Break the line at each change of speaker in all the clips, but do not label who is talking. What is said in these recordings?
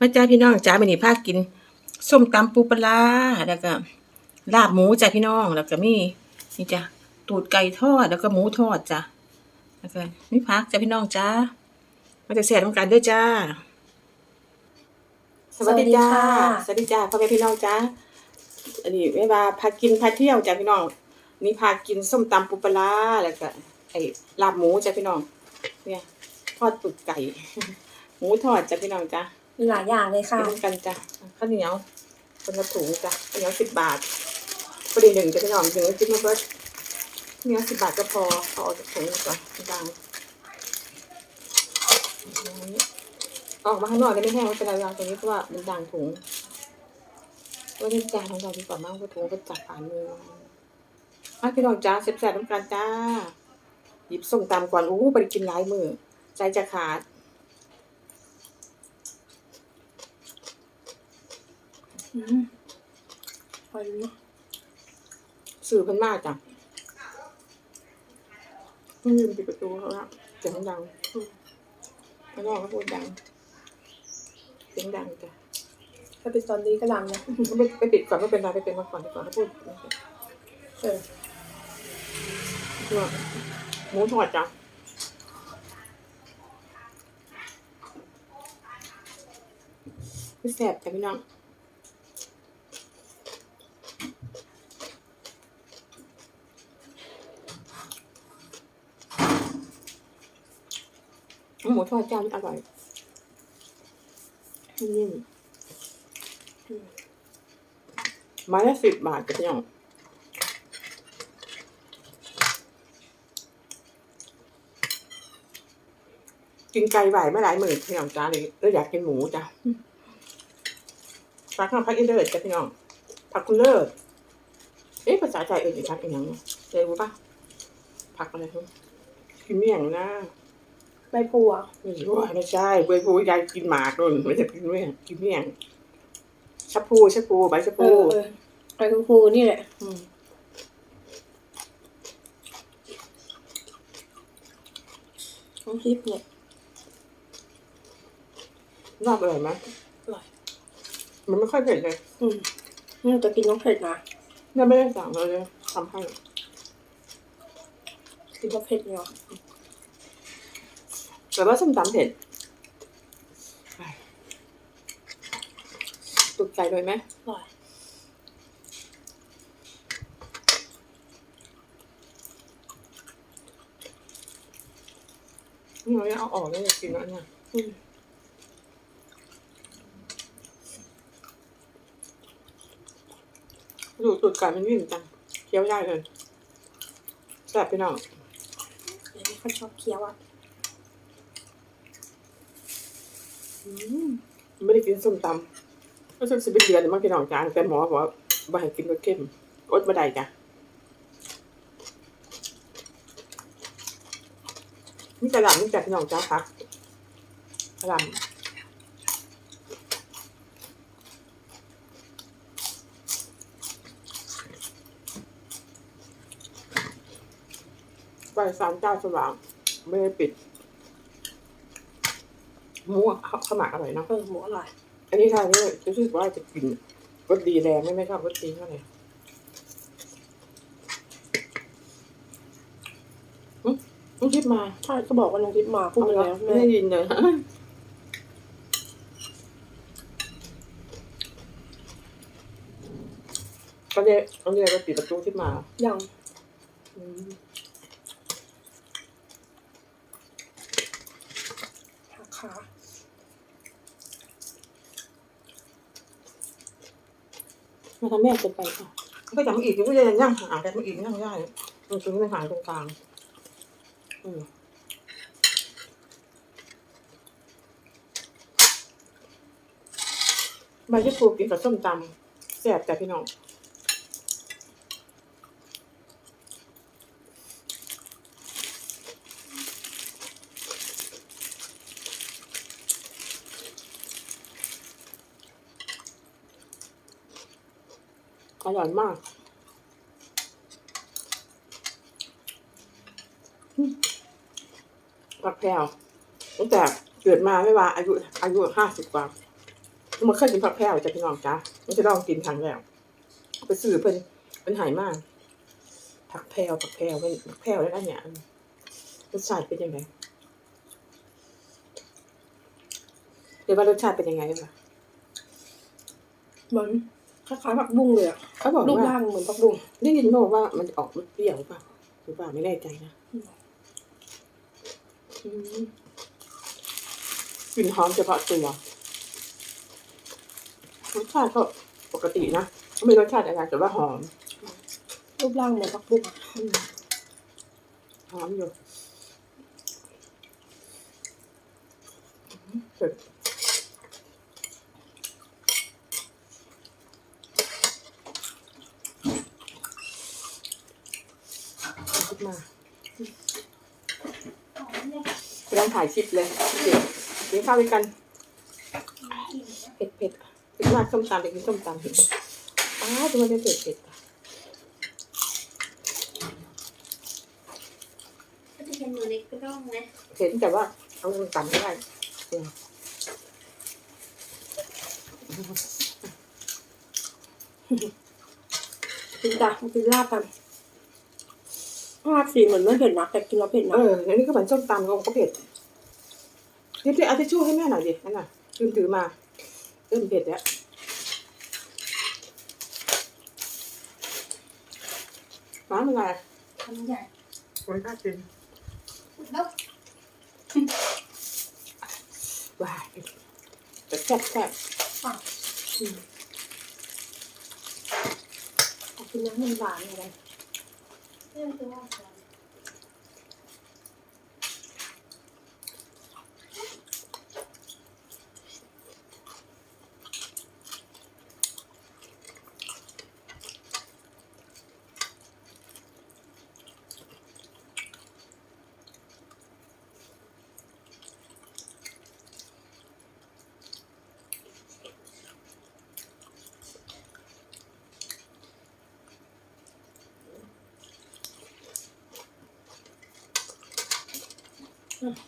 มาจ้าพี่น้องจ้ามื้อนี้พากินส้มตำปูปลาร้าแล้วก็ลาบหมูจ้าพี่น้องแล้วก็มีนี่จ้ะตูดไก่ทอดแล้วก็หมูทอดจ้ะแล้วก็มีผักจ้าพี่น้องจ้ามาจะแซ่บกันเด้อจ้า สวัสดีจ้าสวัสดีจ้าพ่อแม่พี่น้องจ้าอันนี้ไม่ว่าพากินพาเที่ยวจ้าพี่น้องนี่พากินส้มตำปูปลาร้าแล้วก็ไอ้ลาบหมูจ้าพี่น้องเนี่ยทอดตูดไก่ หมูทอดจ้าพี่น้องจ้า
มีหลายอย่างเลยค่ะ
กันจ้ะข้าวเหนียวคนละถุงจ้ะข้าวเหนียวสิบบาทพอดีหนึ่งจะไปหน่อมถึงจิ้มมาเบิร์ดข้าวเหนียวสิบบาทก็พอเอาออกจากถุงดีกว่าดังออกมาข้างนอกได้ไม่แห้งไม่เป็นไรวางตรงนี้เพราะว่ามันดังถุงว่าที่จานของเราดีกว่ามากกว่าะถุงก็จับผ่านมือมาพี่น้องจ้าเสร็จๆน้ำกันจ้าหยิบส่งตามก่อนอู้ไปกินหลายมือใจจะขาด
อืม พอดีเนอะ
สื่อเพิ่นมากจ้ะไม่ลืมปิดประตูเขาละเสียงดังอืมข้างนอกก็พูดดังเสียงดังจ้ะ
ถ้าเป็นตอนนี้ก็ดังนะ
ไปไปปิดก่อนไม่เป็นไรไปเป็นมาก่อนดีกว่าเขาพูด
เออ
เนี่ยหมูทอดจ้ะพี่แสบจ้ะพี่น้อง หมูทอดจ้ามันอร่อยนิ่มอืมไม้ละสิบบาทจ้ะพี่น้องกินไก่ไหวไม่หลายหมื่นพี่น้องจ้าเลยเราอยากกินหมูจ้ะผักข้างพักอินเดอร์จ้ะพี่น้องผักคุณเลิศเอ๊ะภาษาไทยเอ่ยอีกครับอีกอย่างเรียรู้ปะผักอะไรทุกกินเมี่ยงนะ
ใบพัว
ไม่รู้ว่าไม่ใช่เว้ยพูยายกินหมากนู่นไม่ใช่กินเมี่ยงกินเมี่ยงชับพูชับพูใบชับ
เอ
พู
อเออใบครูนี่แหละ
ม
น้ำพริกเนี่ย
นอกอร่อยไหม
อร่อย
มันไม่ค่อยเผ็ดเลย
อืมนี่จะกินน้ำเผ็ดนะ
แม่ไม่ได้สั่งเลยทำให้
กินน้ำเผ็ดเนี่ย
แต่ว่าส้มตำเผ็ดตุกใจเลยไหม
อร่อย
นี่เราเอาออกเลยกินแล้วเนี่ยดูตุดไก่มันวิ่งจังเคี้ยวได้เลยแซ่บพี่น้อง
เดี๋ยเขาชอบเคี้ยวอะ
อืม ไม่ได้กินส้มตำก็สักสิบเดือนมั้งพี่น้องจ้าแต่หมอบอกว่าบ่ให้กินรสเข้มอดบ่ได้จ้ะนี่กระหล่ำนี่จ้ะพี่น้องจ้าค่ะกระหล่ำไปสามเจ้าสว่างไม่ได้ปิด หมูอะข้าวหมากอร่อยเนาะ
เออหมูอร่อย
อันนี้ทานนี่รู้สึกว่าจะกินรสดีแรงไม่ไม่ชอบรสดีเท่าไหร่อืมต้องคิดมา
ใช่ก็บอกว่าน้องทิพย์มาพูดไปแล้ว
ไม่
แม่
ได้ยินเลยก็เรียกต้องเรียกว่าปิดประตูขึ้นมา
ยัง
อืม
หักขา
มาทำแม่เป็นไปค่ะก็จะมาอีกก็ยังย่างห่างแต่มาอีกย่างได้ตรงนี้มันหางตรงกลาง อืมใบชะพูกินกับส้มตำแซ่บแต่พี่น้อง อร่อยมาก ผักแพรวตั้งแต่เกิดมาไม่ว่า อายุ อายุห้าสิบกว่ามันเคยกินผักแพรวจะพี่น้องจ้ามันจะลองกินครั้งแรกไปซื้อเพิ่นเป็นหายมาก ผักแพรวผักแพรวเป็นผักแพรวแล้วอันเนี้ยรสชาติเป็นยังไงเดี๋ยวว่ารสชาติเป็นยังไงล่ะ
เหมือน คล้ายๆผักบุ้งเลยอะ
เขาบอก
รูป
ว่า
ร่างเหมือนผักบุ้ง
ได้ยินมาบอกว่ามันออกรสเปรี้ยวป่ะหรือเปล่าไม่แน่ใจนะอืมกลิ่นหอมเฉพาะตัวรสชาติก็ปกตินะไม่รสชาติอะไรแต่ว่าหอม
รูปร่างเหมือนผักบุ้งอะ
อืมหอมอยู่เสร็จคิด มากำลังถ่ายคลิปเลยเดี๋ยวกินข้าวด้วยกัน เผ็ดเผ็ดคิดว่าส้มตำไปกินส้มตำเห็นอ้าวทำไมไม่เผ็ดเผ็ดอะ
ก็จะเป็นมือในกล้องนะ
เห็นแต่ว่าเอาส้มตำไม่ได้เออ
กินจ้ะมากินลาบกัน ลาบสีเหมือนไม่เผ็ดนะแต่กินแล้วเผ็ด
เอ
นะ
อแล้วนี่ก็เหมือนส้มตำก็เผ็ดเดี๋ยวเอาทิชชู่ให้แม่หน่อยดินั่นน่ะลืมถือมาเริ่มเผ็ดแล้วน้ำอะไร
ทำใหญ่
มันน่ากิน
แล้ว
ว้ายแต่แซ่บแซ่บ
กินน้ำมันหวานอะไร
เรื่องตั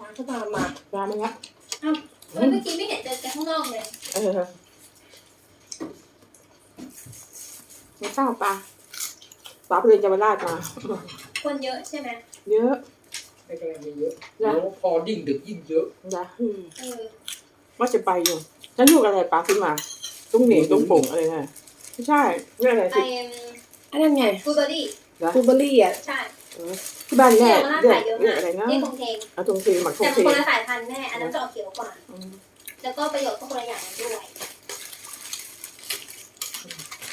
ร้านก็ตามมา
ร้านมันละ
อ้าเมื่อกี้ไม่เห็นเจอกันข้างนอกเลย
เออไมีข้าวปลาปลาเพื่อนจะมาลาดมา
คนเยอะใช่ไหม
เยอะ
ไม่กำลังเยอะแล้วพอยิ่งดึกยิ่งเยอะ
นะ
เออ
ว่าจะไปอยู่นั่นลูกอะไรปลาขึ้นมา ตุ้งเหน่งตุ้งป่งอะไรไงไม่ใช่เรื่องอะไรสิ
อันนั้นไง
ฟูเบอรี่
บลูเบอร์รี่อะ
ใช่
ที่บ้านแม่
เนี่ยมา
เรีย
ลากด
เรียกอะไรนะ
นี่คงเทง
เอาตรงเทหมักทง
แต่
เท
มันคนละสายพันธุ์แม่อันนั้นจะออกเขียวกว่า
อืม
แล้วก็ประโยชน์ก็คนละอย่างกันด้วย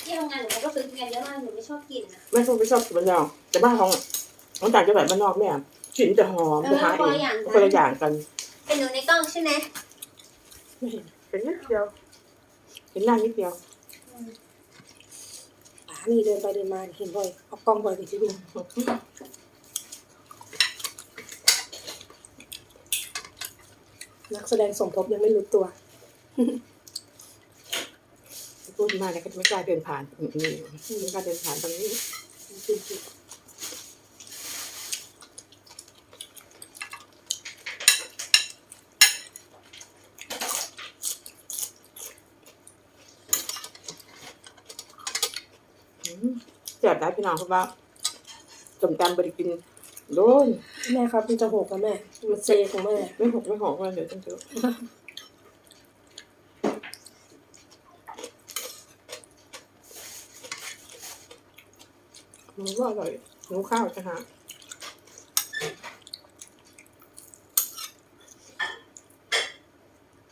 ที่ทำงานหนูก็ซื้อกันเยอะมากหนูไม่ชอบกินนะ
แม่ชอบไม่ชอบกินมันยาวแต่บ้านของของต่างจังหวัดบ้านนอกแม่กลิ่นจะหอมจะหาเองคนละอย่างกัน
เป็นหนูในกล้องใช่ไหม
ไม่เห็นเป็นนิดเดียวเห็นหน้านิดเดียว
อ่า นี่เดินไปเดินมาเห็นบ่อยเอากล้องบ่อยไปที่ดูนักแสดงสมทบยังไม่รู้ตัว
พูดมาแล้วก็จะไม่กล้าเดินผ่านอืมอืมไม่กล้าเดินผ่านตรงนี้
จริง
อืม แซ่บได้พี่น้องเพราะว่าจมตำบริกินโดน
ๆแม่ครับมันจะหกแล้วแม่มันเซของแม่
ไม่หกไม่หกว่าเดี๋ยวต้องเจอหมูก็อร่อยหมูข้าวจะหา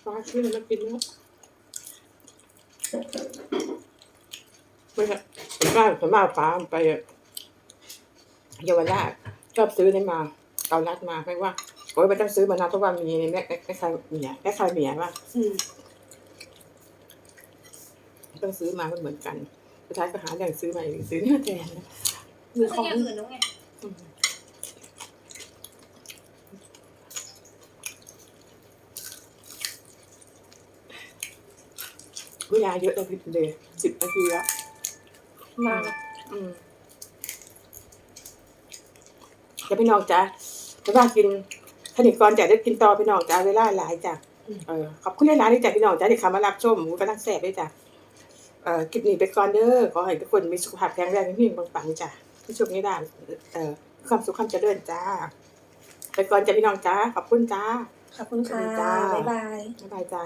ปลาชื่อมากินแล้วไม่ใช่ ผมว่าผมมาฟ้าไปเยาวราชชอบซื้อนี่มาเอารัดมาไม่ว่าโอ้ยไม่ต้องซื้อมานะเพราะว่ามีแม่แม่ใครเมียแม่ใครเมียว่า
อืม
ต้องซื้อมามันเหมือนกันสุดท้ายก็หาแหล่งซื้อมาอีกซื้อเนี่ยแทน
มี
เป็
ข
น
อง
อย่างอื่นแล้วไง
เวลาเยอะเลยพี่เลยสิบนาทีแล้ว
มา
อืมจะพี่น้องจ้ะจะว่ากินขนิกรจะได้กินต่อพี่น้องจ้ะเวลาหลายจ้ะ
อ
เออขอบคุณหลายๆที่จ้ะพี่น้องจ้าที่เข้ามารับชมหมูกำลังแซ่บด้วยจ้ะเอ่อคลิปนี้ไปก่อนเด้อขอให้ทุกคนมีสุขภาพแข็งแรงมีเพียงปังๆจ้ะที่ช่วงนี้ได้เอ่อความสุขความเจริญจ้าไปก่อนจ้ะพี่น้องจ้าขอบคุณจ้า
ขอบคุณค่ะ
จ้า
บ๊ายบาย
บ๊ายบายจ้า